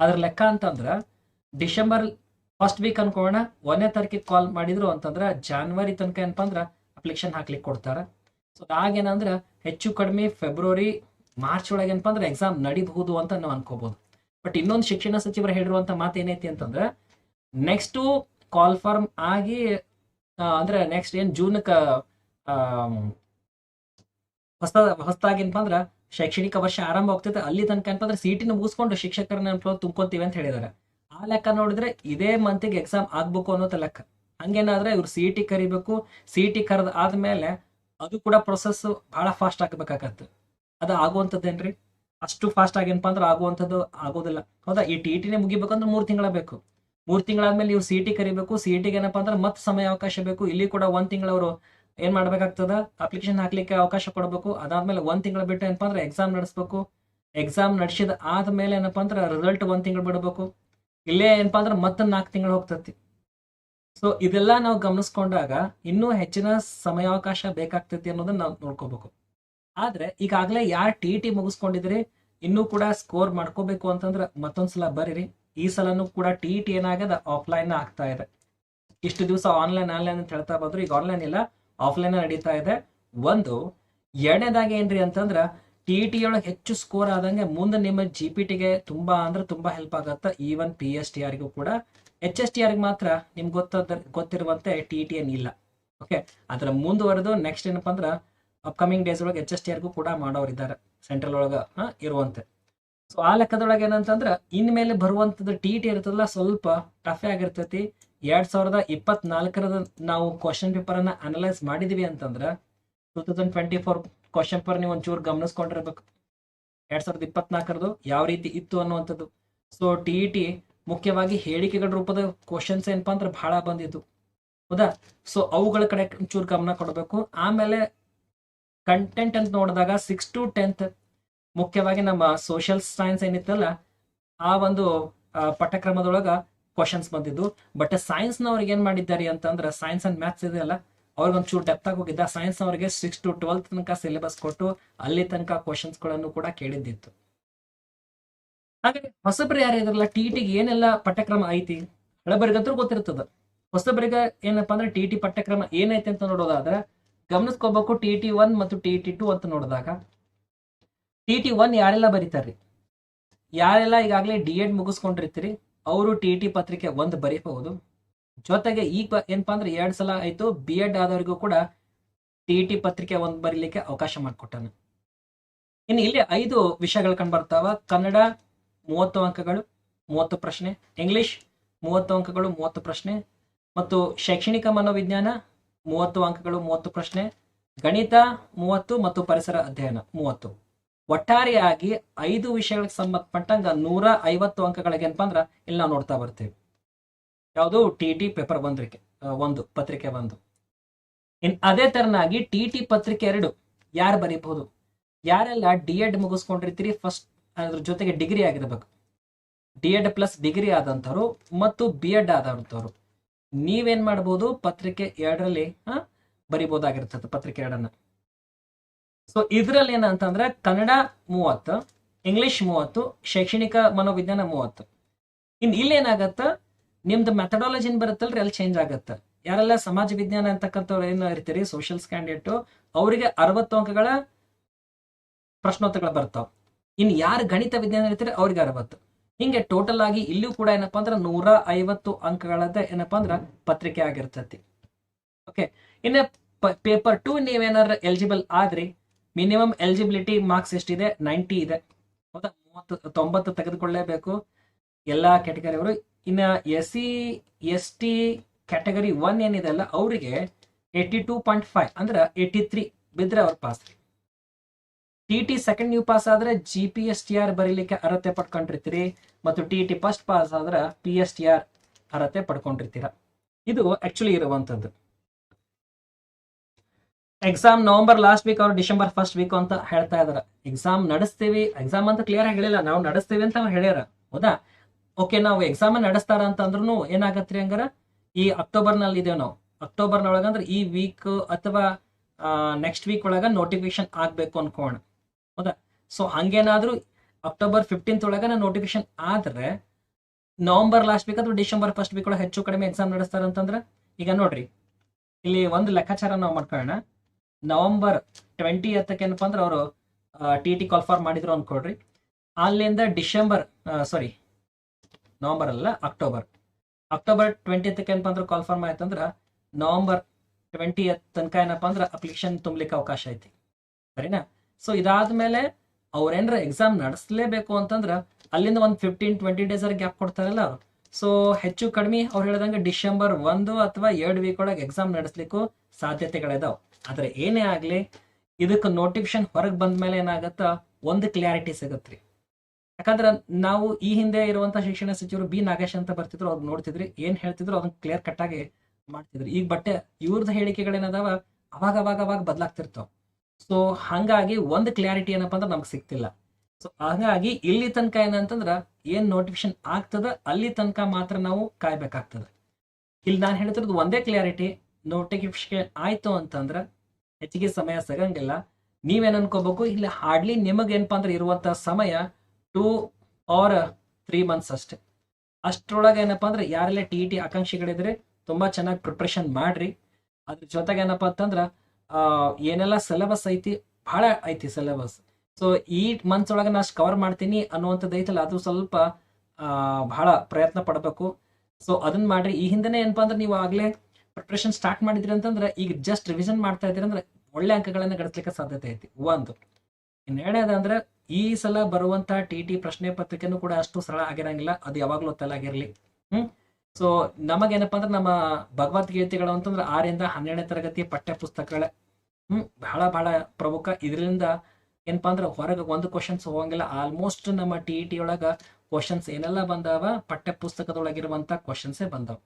ಅದ್ರ ಲೆಕ್ಕ ಅಂತಂದ್ರ ಡಿಸೆಂಬರ್ ಫಸ್ಟ್ ವೀಕ್ ಅನ್ಕೋಣ, ಒಂದನೇ ತಾರೀಕಿಗೆ ಕಾಲ್ ಮಾಡಿದ್ರು ಅಂತಂದ್ರ ಜಾನ್ವರಿ ತನಕ ಏನಪ್ಪ ಅಂದ್ರ ಅಪ್ಲಿಕೇಶನ್ ಹಾಕ್ಲಿಕ್ಕೆ ಕೊಡ್ತಾರ. ಸೊ ಆಗೇನಂದ್ರ ಹೆಚ್ಚು ಕಡಿಮೆ ಫೆಬ್ರವರಿ ಮಾರ್ಚ್ ಒಳಗೆ ಏನಪ್ಪ ಅಂದ್ರೆ ಎಕ್ಸಾಮ್ ನಡಿಬಹುದು ಅಂತ ನಾವು ಅನ್ಕೋಬಹುದು ಬಟ್ ಇನ್ನೊಂದು ಶಿಕ್ಷಣ ಸಚಿವರು ಹೇಳಿರುವಂತ ಮಾತು ಏನೈತಿ ಅಂತಂದ್ರೆ ನೆಕ್ಸ್ಟ್ ಕಾಲ್ ಫಾರ್ಮ್ ಆಗಿ ಅಂದ್ರೆ ನೆಕ್ಸ್ಟ್ ಏನ್ ಜೂನ್ ಹೊಸ ಹೊಸದಾಗಿ ಏನಪ್ಪ ಅಂದ್ರ ಶೈಕ್ಷಣಿಕ ವರ್ಷ ಆರಂಭ ಆಗ್ತೈತೆ ಅಲ್ಲಿ ತನಕ ಅಂತಂದ್ರೆ ಸೀಟಿನ ಮುಗಿಸ್ಕೊಂಡು ಶಿಕ್ಷಕರನ್ನ ತುಂಬ್ಕೊಂತೀವಿ ಅಂತ ಹೇಳಿದಾರೆ ಆ ಲೆಕ್ಕ ನೋಡಿದ್ರೆ ಇದೇ ಮಂತಿಗೆ ಎಕ್ಸಾಮ್ ಆಗ್ಬೇಕು ಅನ್ನೋದ ಲೆಕ್ಕ. ಹಂಗೇನಾದ್ರೆ ಇವ್ರು ಸಿ ಟಿ ಕರಿಬೇಕು ಸಿ ಟಿ ಕರೆದ ಆದ್ಮೇಲೆ ಅದು ಕೂಡ ಪ್ರೊಸೆಸ್ ಬಹಳ ಫಾಸ್ಟ್ ಆಗ್ಬೇಕಾಗತ್ತೆ. ಅದು ಆಗುವಂಥದ್ದೇನ್ರಿ ಅಷ್ಟು ಫಾಸ್ಟ್ ಆಗೇನಪ್ಪ ಅಂದ್ರೆ ಆಗುವಂಥದ್ದು ಆಗೋದಿಲ್ಲ. ಹೌದಾ? ಈ ಟಿ ಟಿನೇ ಮುಗಿಬೇಕಂದ್ರೆ ಮೂರು ತಿಂಗಳ ಬೇಕು. ಮೂರು ತಿಂಗಳಾದ್ಮೇಲೆ ಇವ್ರು ಸಿಟಿ ಕರಿಬೇಕು ಸಿ ಟಿಗೆ ಏನಪ್ಪಾ ಅಂದ್ರೆ ಮತ್ತೆ ಸಮಯ ಅವಕಾಶ ಬೇಕು. ಇಲ್ಲಿ ಕೂಡ ಒಂದ್ ತಿಂಗಳ ಅವರು ಏನ್ ಮಾಡ್ಬೇಕಾಗ್ತದ? ಅಪ್ಲಿಕೇಶನ್ ಹಾಕ್ಲಿಕ್ಕೆ ಅವಕಾಶ ಕೊಡಬೇಕು. ಅದಾದ್ಮೇಲೆ ಒಂದ್ ತಿಂಗಳ ಬಿಟ್ಟು ಏನಪ್ಪಾ ಅಂದ್ರೆ ಎಕ್ಸಾಮ್ ನಡೆಸಬೇಕು. ಎಕ್ಸಾಮ್ ನಡೆಸಿದ ಆದ್ಮೇಲೆ ಏನಪ್ಪಾ ಅಂದ್ರೆ ರಿಸಲ್ಟ್ ಒಂದ್ ತಿಂಗಳು ಬಿಡಬೇಕು. ಇಲ್ಲೇ ಏನಪ್ಪಾ ಅಂದ್ರೆ ಮತ್ತೆ ನಾಲ್ಕು ತಿಂಗಳು ಹೋಗ್ತತಿ. ಸೊ ಇದೆಲ್ಲ ನಾವು ಗಮನಿಸ್ಕೊಂಡಾಗ ಇನ್ನೂ ಹೆಚ್ಚಿನ ಸಮಯಾವಕಾಶ ಬೇಕಾಗ್ತೈತಿ ಅನ್ನೋದನ್ನ ನಾವು ನೋಡ್ಕೋಬೇಕು. ಆದ್ರೆ ಈಗಾಗಲೇ ಯಾರು ಟಿ ಟಿ ಮುಗಿಸ್ಕೊಂಡಿದ್ರಿ, ಇನ್ನೂ ಕೂಡ ಸ್ಕೋರ್ ಮಾಡ್ಕೋಬೇಕು ಅಂತಂದ್ರೆ ಮತ್ತೊಂದ್ಸಲ ಬರೀರಿ. ಈ ಸಲನೂ ಕೂಡ ಟಿ ಟಿ ಏನಾಗದ ಆಫ್ಲೈನ್ ಆಗ್ತಾ ಇದೆ. ಇಷ್ಟು ದಿವಸ ಆನ್ಲೈನ್ ಆನ್ಲೈನ್ ಅಂತ ಹೇಳ್ತಾ ಬಂದ್ರು. ಈಗ ಆನ್ಲೈನ್ ಇಲ್ಲ. ಆಫ್ಲೈನ್ ನಡೀತಾ ಇದೆ. ಒಂದು, ಎರಡನೇದಾಗಿ ಏನ್ರಿ ಅಂತಂದ್ರ ಟಿ ಟಿ ಒಳಗೆ ಹೆಚ್ಚು ಸ್ಕೋರ್ ಆದಂಗೆ ಮುಂದೆ ನಿಮ್ಮ ಜಿ ಪಿ ಟಿಗೆ ತುಂಬಾ ಅಂದ್ರೆ ತುಂಬಾ ಹೆಲ್ಪ್ ಆಗುತ್ತೆ. ಈವನ್ ಪಿ ಎಸ್ ಟಿ ಆರ್ಗೂ ಕೂಡ. ಎಚ್ ಎಸ್ ಟಿ ಆರ್ಗೆ ಮಾತ್ರ ನಿಮ್ಗೆ ಗೊತ್ತಾದ, ಗೊತ್ತಿರುವಂತೆ ಟಿ ಟಿ ಏನ್ ಇಲ್ಲ. ಓಕೆ ಅದ್ರ ಮುಂದುವರೆದು ನೆಕ್ಸ್ಟ್ ಏನಪ್ಪಾ ಅಂದ್ರ ಅಪ್ಕಮಿಂಗ್ ಡೇಸ್ ಒಳಗೆ ಎಚ್ ಎಸ್ ಟಿ ಆರ್ಗೂ ಕೂಡ ಮಾಡೋರಿದ್ದಾರೆ ಸೆಂಟ್ರಲ್ ಒಳಗ ಇರುವಂತೆ. ಸೊ ಆ ಲೆಕ್ಕದೊಳಗೆ ಏನಂತಂದ್ರ, ಇನ್ಮೇಲೆ ಬರುವಂತದ್ದು ಟಿ ಟಿ ಇರ್ತದಲ್ಲ ಸ್ವಲ್ಪ ಟಫ್ ಆಗಿರ್ತೈತಿ. ಎರಡ್ ಸಾವಿರದ ಇಪ್ಪತ್ನಾಲ್ಕರದ ನಾವು ಕ್ವಶನ್ ಪೇಪರ್ ಅನ್ನ ಅನಲೈಸ್ ಮಾಡಿದೀವಿ ಅಂತಂದ್ರ two thousand twenty four question paper ನೀವು ಒಂಚೂರು ಗಮನಿಸ್ಕೊಂಡಿರ್ಬೇಕು. ಎರಡ್ ಸಾವಿರದ ಇಪ್ಪತ್ನಾಲ್ಕರದು ಯಾವ ರೀತಿ ಇತ್ತು ಅನ್ನುವಂಥದ್ದು. ಸೊ ಟಿ ಟಿ ಮುಖ್ಯವಾಗಿ ಹೇಳಿಕೆಗಳ ರೂಪದ ಕ್ವಶನ್ಸ್ ಏನಪ್ಪಾ ಅಂದ್ರೆ ಬಹಳ ಬಂದಿದ್ದು. ಹೌದಾ? ಸೊ ಅವುಗಳ ಕಡೆ ಒಂಚೂರು ಗಮನ ಕೊಡಬೇಕು. ಆಮೇಲೆ ಕಂಟೆಂಟ್ ಅಂತ ನೋಡಿದಾಗ ಸಿಕ್ಸ್ ಟು ಟೆಂತ್ ಮುಖ್ಯವಾಗಿ ನಮ್ಮ ಸೋಷಿಯಲ್ ಸೈನ್ಸ್ ಏನಿತ್ತಲ್ಲ, ಆ ಒಂದು ಪಠ್ಯಕ್ರಮದೊಳಗ ಕ್ವಶನ್ಸ್ ಬಂದಿದ್ದು. ಬಟ್ ಸೈನ್ಸ್ನವ್ರಿಗೆ ಏನ್ ಮಾಡಿದ್ದಾರೆ ಅಂತಂದ್ರೆ ಸೈನ್ಸ್ ಅಂಡ್ ಮ್ಯಾಥ್ಸ್ ಇದೆಯಲ್ಲ ಅವ್ರಿಗೆ ಒಂಚೂರು ಡೆಪ್ತ್ ಆಗಿ ಹೋಗಿದ್ದ ಸೈನ್ಸ್ ಅವರಿಗೆ ಸಿಕ್ಸ್ ಟು ಟ್ವೆಲ್ತ್ ತನಕ ಸಿಲೆಬಸ್ ಕೊಟ್ಟು ಅಲ್ಲಿ ತನಕ ಕ್ವಶನ್ಸ್ಗಳನ್ನು ಕೂಡ ಕೇಳಿದ್ದಿತ್ತು. ಹಾಗೆ ಹೊಸಬ್ರು ಯಾರು ಇದ್ರಲ್ಲ ಟಿ ಟಿಗೆ ಏನೆಲ್ಲ ಪಠ್ಯಕ್ರಮ ಐತಿ? ಹಳಬರಿಗಂತೂ ಗೊತ್ತಿರ್ತದ. ಹೊಸಬರಿಗೆ ಏನಪ್ಪಾ ಅಂದ್ರೆ ಟಿ ಟಿ ಪಠ್ಯಕ್ರಮ ಏನೈತಿ ಅಂತ ನೋಡೋದಾದ್ರೆ, ಗಮನಿಸ್ಕೋಬೇಕು ಟಿ ಟಿ ಒನ್ ಮತ್ತು ಟಿ ಟಿ ಟು ಅಂತ ನೋಡಿದಾಗ ಟಿ ಟಿ ಒನ್ ಯಾರೆಲ್ಲ ಬರೀತಾರ್ರಿ? ಯಾರೆಲ್ಲ ಈಗಾಗಲೇ ಡಿ ಎಡ್ ಮುಗಿಸ್ಕೊಂಡಿರ್ತೀರಿ, ಅವರು ಟಿ ಟಿ ಪತ್ರಿಕೆ ಒಂದು ಬರೀಬಹುದು. ಜೊತೆಗೆ ಈಗ ಏನಪ್ಪಾ ಅಂದ್ರೆ ಎರಡು ಸಲ ಆಯ್ತು ಬಿ ಎಡ್ ಆದವರಿಗೂ ಕೂಡ ಟಿ ಟಿ ಪತ್ರಿಕೆ ಒಂದು ಬರೀಲಿಕ್ಕೆ ಅವಕಾಶ ಮಾಡಿಕೊಟ್ಟಾನೆ. ಇನ್ನು ಇಲ್ಲಿ ಐದು ವಿಷಯಗಳು ಕಂಡು ಬರ್ತಾವ. ಕನ್ನಡ, ಮೂವತ್ತು ಅಂಕಗಳು, ಮೂವತ್ತು ಪ್ರಶ್ನೆ. ಇಂಗ್ಲಿಷ್ ಮೂವತ್ತು ಅಂಕಗಳು, ಮೂವತ್ತು ಪ್ರಶ್ನೆ. ಮತ್ತು ಶೈಕ್ಷಣಿಕ ಮನೋವಿಜ್ಞಾನ, ಮೂವತ್ತು ಅಂಕಗಳು, ಮೂವತ್ತು ಪ್ರಶ್ನೆ. ಗಣಿತ, ಮೂವತ್ತು ಮತ್ತು ಪರಿಸರ ಅಧ್ಯಯನ, ಮೂವತ್ತು. ಒಟ್ಟಾರೆಯಾಗಿ ಐದು ವಿಷಯಗಳಿಗೆ ಸಂಬಂಧಪಟ್ಟಂಗ ನೂರ ಐವತ್ತು ಅಂಕಗಳಿಗೆ ಏನಪ್ಪಾ ಅಂದ್ರ ಇಲ್ಲಿ ನಾವು ನೋಡ್ತಾ ಬರ್ತೀವಿ. ಯಾವುದು? ಟಿ ಟಿ ಪೇಪರ್ ಬಂದ್ರಿಕೆ ಒಂದು, ಪತ್ರಿಕೆ ಒಂದು. ಇನ್ ಅದೇ ತರನಾಗಿ ಟಿ ಟಿ ಪತ್ರಿಕೆ ಎರಡು, ಯಾರು ಬರೀಬಹುದು? ಯಾರೆಲ್ಲ ಡಿ ಎಡ್ ಮುಗಿಸ್ಕೊಂಡಿರ್ತೀರಿ? ಫಸ್ಟ್ ಅದ್ರ ಜೊತೆಗೆ ಡಿಗ್ರಿ ಆಗಿರ್ಬೇಕು. ಡಿ ಎಡ್ ಪ್ಲಸ್ ಡಿಗ್ರಿ ಆದಂಥವ್ರು ಮತ್ತು ಬಿ ಎಡ್ ಆದಂಥವ್ರು ನೀವೇನ್ ಮಾಡ್ಬೋದು? ಪತ್ರಿಕೆ ಎರಡರಲ್ಲಿ ಬರಿಬೋದಾಗಿರ್ತದೆ, ಪತ್ರಿಕೆ ಎರಡನ್ನ. ಸೊ ಇದ್ರಲ್ಲಿ ಏನಂತಂದ್ರೆ ಕನ್ನಡ ಮೂವತ್ತು ಇಂಗ್ಲಿಷ್ ಮೂವತ್ತು, ಶೈಕ್ಷಣಿಕ ಮನೋವಿಜ್ಞಾನ ಮೂವತ್ತು. ಇನ್ ಇಲ್ಲೇನಾಗತ್ತ ನಿಮ್ದು ಮೆಥಡಾಲಜಿ ಏನ್ ಬರುತ್ತಲ್ರಿ? ಅಲ್ಲಿ ಚೇಂಜ್ ಆಗತ್ತ. ಯಾರೆಲ್ಲ ಸಮಾಜ ವಿಜ್ಞಾನ ಅಂತಕ್ಕಂಥವ್ರು ಏನು ಇರ್ತೀರಿ ಸೋಷಿಯಲ್ಸ್ ಕ್ಯಾಂಡಿಡೇಟು ಅವರಿಗೆ ಅರವತ್ತು ಅಂಕಗಳ ಪ್ರಶ್ನೋತ್ತರಗಳು ಬರ್ತಾವ. ಇನ್ ಯಾರು ಗಣಿತ ವಿಜ್ಞಾನ ಇರ್ತೀರಿ, ಅವ್ರಿಗೆ ಅರವತ್ತು. ಹಿಂಗೆ ಟೋಟಲ್ ಆಗಿ ಇಲ್ಲೂ ಕೂಡ ಏನಪ್ಪಾ ಅಂದ್ರೆ ನೂರ ಐವತ್ತು ಅಂಕಗಳದ ಏನಪ್ಪಾ ಅಂದ್ರ ಪತ್ರಿಕೆ ಆಗಿರ್ತತಿ. ಓಕೆ ಇನ್ನ ಪೇಪರ್ ಟು ನೀವೇನಾರ ಎಲಿಜಿಬಲ್ ಆದ್ರಿ? ಮಿನಿಮಮ್ ಎಲಿಜಿಬಿಲಿಟಿ ಮಾರ್ಕ್ಸ್ ಎಷ್ಟಿದೆ? ನೈಂಟಿ ಇದೆ. ಹೌದಾ ಮೂವತ್ತು, ತೊಂಬತ್ತು ತೆಗೆದುಕೊಳ್ಳೇಬೇಕು. ಎಲ್ಲ ಕ್ಯಾಟಗರಿಯವರು ಇನ್ನು S C S T category one ಏನಿದೆ ಅಲ್ಲ, ಅವರಿಗೆ ಏಯ್ಟಿ ಟೂ ಪಾಯಿಂಟ್ ಫೈವ್ ಅಂದ್ರೆ ಏಯ್ಟಿ ತ್ರೀ ಬಿದ್ರೆ ಅವ್ರು ಪಾಸ್ ಟಿ ಟಿ ಸೆಕೆಂಡ್ ನೀವು ಪಾಸ್ ಆದ್ರೆ G P S T R ಬರೀಲಿಕ್ಕೆ ಅರ್ಹತೆ ಪಡ್ಕೊಂಡಿರ್ತೀರಿ. ಮತ್ತು ಟಿ ಟಿ ಫಸ್ಟ್ ಪಾಸ್ ಆದ್ರೆ ಪಿ ಎಸ್ ಟಿ ಆರ್ ಅರ್ಹತೆ ಪಡ್ಕೊಂಡಿರ್ತೀರ. ಇದು ಆಕ್ಚುಲಿ ಇರುವಂತದ್ದು. ಎಕ್ಸಾಮ್ ನವೆಂಬರ್ ಲಾಸ್ಟ್ ವೀಕ್ ಅವ್ರು ಡಿಸೆಂಬರ್ ಫಸ್ಟ್ ವೀಕ್ ಅಂತ ಹೇಳ್ತಾ ಇದಾರೆ. ಎಕ್ಸಾಮ್ ನಡೆಸ್ತೀವಿ. ಎಕ್ಸಾಮ್ ಅಂತ ಕ್ಲಿಯರ್ ಆಗಿ ಹೇಳಿಲ್ಲ ನಾವು ನಡೆಸ್ತೀವಿ ಅಂತ ಅವ್ರು ಹೇಳ್ಯಾರ. ಹೌದಾ? ಓಕೆ ನಾವು ಎಕ್ಸಾಮ್ ನಡೆಸ್ತಾರ ಅಂತ ಅಂದ್ರೂ ಏನಾಗತ್ರಿ ಹಂಗಾರ? ಈ ಅಕ್ಟೋಬರ್ನಲ್ಲಿ ಇದೇವ್ ನಾವು. ಅಕ್ಟೋಬರ್ ನೊಳಗಂದ್ರೆ ಈ ವೀಕ್ ಅಥವಾ ನೆಕ್ಸ್ಟ್ ವೀಕ್ ಒಳಗ ನೋಟಿಫಿಕೇಶನ್ ಆಗ್ಬೇಕು ಅನ್ಕೋಣ. ಹೌದಾ? ಸೊ ಹಂಗೇನಾದ್ರೂ ಅಕ್ಟೋಬರ್ ಫಿಫ್ಟೀನ್ತ್ ಒಳಗ ನೋಟಿಫಿಕೇಶನ್ ಆದ್ರೆ ನವೆಂಬರ್ ಲಾಸ್ಟ್ ವೀಕ್ ಅಥವಾ ಡಿಸೆಂಬರ್ ಫಸ್ಟ್ ವೀಕ್ ಒಳಗೆ ಹೆಚ್ಚು ಕಡಿಮೆ ಎಕ್ಸಾಮ್ ನಡೆಸ್ತಾರ ಅಂತಂದ್ರೆ ಈಗ ನೋಡ್ರಿ. ಇಲ್ಲಿ ಒಂದು ಲೆಕ್ಕಾಚಾರ ನಾವು ಮಾಡ್ಕೊಳ್ಳೋಣ. ನವೆಂಬರ್ ಟ್ವೆಂಟಿ ಎತ್ತಕ್ಕೆ ಏನಪ್ಪ ಅಂದ್ರೆ ಅವರು ಟಿ ಟಿ ಕಾಲ್ಫಾರ್ ಮಾಡಿದ್ರು ಅನ್ಕೊಡ್ರಿ ಅಲ್ಲಿಂದ ಡಿಸೆಂಬರ್ ಸಾರಿ ನವೆಂಬರ್ ಅಲ್ಲ, ಅಕ್ಟೋಬರ್. ಅಕ್ಟೋಬರ್ ಟ್ವೆಂಟಿ ಎತ್ತಕ್ಕೆ ಏನಪ್ಪ ಅಂದ್ರೆ ಕಾಲ್ಫಾರ್ಮ್ ಆಯ್ತಂದ್ರೆ ನವೆಂಬರ್ ಟ್ವೆಂಟಿ ತನಕ ಏನಪ್ಪ ಅಂದ್ರೆ ಅಪ್ಲಿಕೇಶನ್ ತುಂಬಲಿಕ್ಕೆ ಅವಕಾಶ ಐತಿ. ಸರಿನಾ? ಸೊ ಇದಾದ್ಮೇಲೆ ಅವ್ರೇನ್ರ ಎಕ್ಸಾಮ್ ನಡೆಸಲೇಬೇಕು ಅಂತಂದ್ರೆ ಅಲ್ಲಿಂದ ಒಂದು ಫಿಫ್ಟೀನ್ ಟ್ವೆಂಟಿ ಡೇಸ್ ಗ್ಯಾಪ್ ಕೊಡ್ತಾರಲ್ಲ ಅವರು. ಸೊ ಹೆಚ್ಚು ಕಡಿಮೆ ಅವ್ರು ಹೇಳ್ದಂಗೆ ಡಿಸೆಂಬರ್ ಒಂದು ಅಥವಾ ಎರಡು ವೀಕ್ ಒಳಗೆ ಎಕ್ಸಾಮ್ ನಡೆಸ್ಲಿಕ್ಕೂ ಸಾಧ್ಯತೆಗಳಿದಾವೆ. ಆದ್ರೆ ಏನೇ ಆಗ್ಲಿ, ಇದಕ್ಕೆ ನೋಟಿಫಿಕೇಶನ್ ಹೊರಗೆ ಬಂದ ಮೇಲೆ ಏನಾಗತ್ತ, ಒಂದು ಕ್ಲಾರಿಟಿ ಸಿಗತ್ರಿ. ಯಾಕಂದ್ರೆ ನಾವು ಈ ಹಿಂದೆ ಇರುವಂತ ಶಿಕ್ಷಣ ಸಚಿವರು ಬಿ ನಾಗೇಶ್ ಅಂತ ಬರ್ತಿದ್ರು, ಅವ್ರು ನೋಡ್ತಿದ್ರಿ, ಏನ್ ಹೇಳ್ತಿದ್ರು ಅದನ್ನ ಕ್ಲಿಯರ್ ಕಟ್ ಆಗಿ ಮಾಡ್ತಿದ್ರು. ಈಗ ಬಟ್ಟೆ ಇವ್ರದ್ದು ಹೇಳಿಕೆಗಳೇನದಾವ? ಅವಾಗ ಅವಾಗ ಅವಾಗ ಬದಲಾಗ್ತಿರ್ತಾವ. ಸೊ ಹಂಗಾಗಿ ಒಂದು ಕ್ಲಾರಿಟಿ ಏನಪ್ಪಾ ಅಂದ್ರೆ ನಮ್ಗೆ ಸಿಗ್ತಿಲ್ಲ. ಸೊ ಹಾಗಾಗಿ ಇಲ್ಲಿ ತನಕ ಏನಂತಂದ್ರ, ಏನ್ ನೋಟಿಫಿಕೇಶನ್ ಆಗ್ತದ, ಅಲ್ಲಿ ತನಕ ಮಾತ್ರ ನಾವು ಕಾಯ್ಬೇಕಾಗ್ತದ. ಇಲ್ಲಿ ನಾನು ಹೇಳ್ತಿರೋದು ಒಂದೇ ಕ್ಲಾರಿಟಿ ನೋಟಿಫಿಕೇಶನ್ ಆಯ್ತು ಅಂತಂದ್ರ ಹೆಚ್ಚಿಗೆ ಸಮಯ ಸಿಗಂಗಿಲ್ಲ. ನೀವೇನ್ ಅನ್ಕೋಬೇಕು? ಇಲ್ಲಿ ಹಾರ್ಡ್ಲಿ ನಿಮಗೆ ಏನಪ್ಪಾ ಅಂದ್ರೆ ಇರುವಂತ ಸಮಯ ಟೂ ಆರ್ ತ್ರೀ ಮಂತ್ಸ್ ಅಷ್ಟೇ. ಅಷ್ಟರೊಳಗೆ ಏನಪ್ಪಾ ಅಂದ್ರೆ ಯಾರೆಲ್ಲ ಟಿ ಟಿ ಆಕಾಂಕ್ಷಿಗಳಿದ್ರೆ ತುಂಬಾ ಚೆನ್ನಾಗಿ ಪ್ರಿಪ್ರೇಷನ್ ಮಾಡ್ರಿ. ಅದ್ರ ಜೊತೆಗೆ ಏನಪ್ಪಾ ಅಂತಂದ್ರ ಏನೆಲ್ಲ ಸಿಲೆಬಸ್ ಐತಿ? ಬಹಳ ಐತಿ ಸಿಲೆಬಸ್ ಸೊ ಈ ಮಂತ್ಸ್ ಒಳಗೆ ನಾ ಕವರ್ ಮಾಡ್ತೀನಿ ಅನ್ನುವಂಥದ್ದು ಐತಲ್ಲ ಅದು ಸ್ವಲ್ಪ ಬಹಳ ಪ್ರಯತ್ನ ಪಡಬೇಕು. ಸೊ ಅದನ್ನ ಮಾಡ್ರಿ. ಈ ಹಿಂದೆನೆ ಏನಪ್ಪ ಅಂದ್ರೆ ನೀವು ಆಗ್ಲೇ ಪ್ರಿಪ್ರೇಷನ್ ಸ್ಟಾರ್ಟ್ ಮಾಡಿದ್ರಿ ಅಂತಂದ್ರೆ ಈಗ ಜಸ್ಟ್ ರಿವಿಷನ್ ಮಾಡ್ತಾ ಇದ್ದೀರಿ ಅಂದ್ರೆ ಒಳ್ಳೆ ಅಂಕಗಳನ್ನ ಗಳಿಸ್ಲಿಕ್ಕೆ ಸಾಧ್ಯತೆ ಐತಿ. ಒಂದು ಇನ್ನೆರಡೇದಂದ್ರೆ ಈ ಸಲ ಬರುವಂತ ಟಿ ಟಿ ಪ್ರಶ್ನೆ ಪತ್ರಿಕೆನೂ ಕೂಡ ಅಷ್ಟು ಸರಳ ಆಗಿರಂಗಿಲ್ಲ. ಅದು ಯಾವಾಗ್ಲೂ ತಲಾಗಿರ್ಲಿ ಹ್ಮ್? ಸೊ ನಮಗೇನಪ್ಪ ಅಂದ್ರೆ ನಮ್ಮ ಭಗವದ್ಗೀತೆಗಳು ಅಂತಂದ್ರೆ ಆರಿಂದ ಹನ್ನೆರಡನೇ ತರಗತಿ ಪಠ್ಯ ಪುಸ್ತಕಗಳೇ ಹ್ಮ್? ಬಹಳ ಬಹಳ ಪ್ರಮುಖ. ಇದರಿಂದ ಏನಪ್ಪಾ ಅಂದ್ರೆ ಹೊರಗೆ ಒಂದು ಕ್ವಶನ್ಸ್ ಹೋಗಂಗಿಲ್ಲ. ಆಲ್ಮೋಸ್ಟ್ ನಮ್ಮ ಟಿ ಟಿ ಒಳಗ ಕ್ವಶನ್ಸ್ ಏನೆಲ್ಲ ಬಂದಾವ? ಪಠ್ಯ ಪುಸ್ತಕದೊಳಗಿರುವಂತ ಕ್ವಶನ್ಸೇ ಬಂದಾವ.